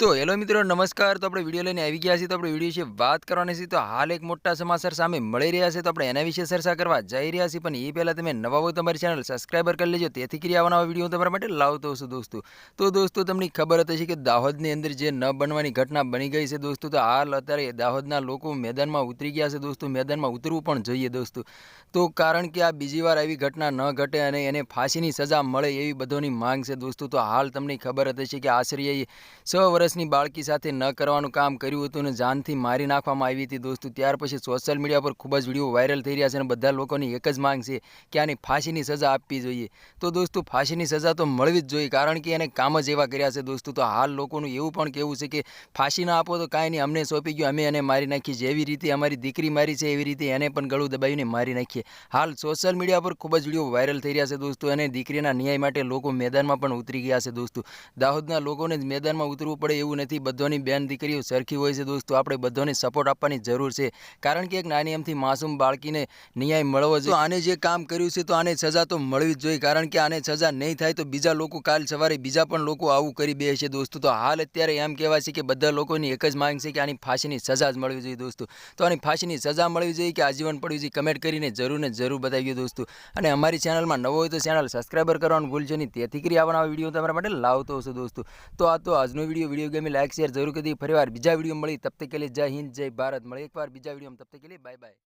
તો હેલો મિત્રો, નમસ્કાર. તો આપણે વીડિયો લઈને આવી ગયા છીએ. તો આપણે વીડિયો વિશે વાત કરવાની છે. તો હાલ એક મોટા સમાચાર સામે મળી રહ્યા છે. તો આપણે એના વિશે ચર્ચા કરવા જઈ રહ્યા છીએ. પણ એ પહેલાં તમે નવા હોય તમારી ચેનલ સબસ્ક્રાઈબર કરી લેજો. તેથી કરી આવવાના વીડિયો તમારા માટે લાવતો છું દોસ્તો. તો દોસ્તો, તમને ખબર હતી કે દાહોદની અંદર જે ન બનવાની ઘટના બની ગઈ છે દોસ્તો, તો હાલ અત્યારે દાહોદના લોકો મેદાનમાં ઉતરી ગયા છે દોસ્તો. મેદાનમાં ઉતરવું પણ જોઈએ દોસ્તો. તો કારણ કે આ બીજી વાર આવી ઘટના ન ઘટે અને એને ફાંસીની સજા મળે એવી બધોની માંગ છે દોસ્તો, તો હાલ તમને ખબર હતી કે આશ્રય છ વર્ષની બાળકી સાથે ન કરવાનું કામ કર્યું હતું અને જાનથી મારી નાખવામાં આવી હતી દોસ્તો. ત્યાર પછી સોશિયલ મીડિયા પર ખૂબ જ વીડિયો વાયરલ થઈ રહ્યા છે અને બધા લોકોની એક જ માંગ છે કે આની ફાંસીની સજા આપવી જોઈએ. તો દોસ્તો, ફાંસીની સજા તો મળવી જ જોઈએ કારણ કે એને કામ જ એવા કર્યા છે દોસ્તો. તો હાલ લોકોનું એવું પણ કહેવું છે કે ફાંસી ના આપો તો કાંઈ નહીં, અમને સોંપી ગયું, અમે એને મારી નાખી જેવી રીતે અમારી દીકરી મારી છે, એવી રીતે એને પણ ગળું દબાવીને મારી નાખીએ. હાલ સોશિયલ મીડિયા પર ખૂબ જ વીડિયો વાયરલ થઈ રહ્યા છે દોસ્તો અને દીકરીના ન્યાય માટે લોકો મેદાનમાં પણ ઉતરી ગયા છે દોસ્તો. દાહોદના લોકોને જ મેદાનમાં ઉતરવું પડે એવું નથી, બધાની બેન દીકરીઓ સરખી હોય છે દોસ્તો, આપણે બધોને સપોર્ટ આપવાની જરૂર છે. કારણ કે એક નાની એમથી માસૂમ બાળકીને ન્યાય મળવો જોઈએ. આને જે કામ કર્યું છે તો આને સજા તો મળવી જ જોઈએ. કારણ કે આને સજા નહીં થાય તો બીજા લોકો કાલ સવારે બીજા પણ લોકો આવું કરી બે છે દોસ્તો. તો હાલ અત્યારે એમ કહેવાય છે કે બધા લોકોની એક જ માંગ છે કે આની ફાંસીની સજા જ મળવી જોઈએ દોસ્તો. તો આની ફાંસીની સજા મળવી જોઈએ કે આજીવન પડવી જોઈએ કમેન્ટ કરીને જરૂર ને જરૂર બતાવી દોસ્તો. અને અમારી ચેનલમાં નવો હોય તો ચેનલ સબસ્ક્રાઈબર કરવાનું ભૂલજો નહીં. તેથી કરી આવવાના વીડિયો તમારા માટે લાવતો હશે દોસ્તો. તો આ તો આજનો video video game like share જરૂર કરી. ફરીવાર બીજા વીડિયો મળી. તબ તક કે લીએ જય હિન્દ, જય ભારત. મળે એકવાર બીજા વીડિયો તબ કે લીએ બાય બાય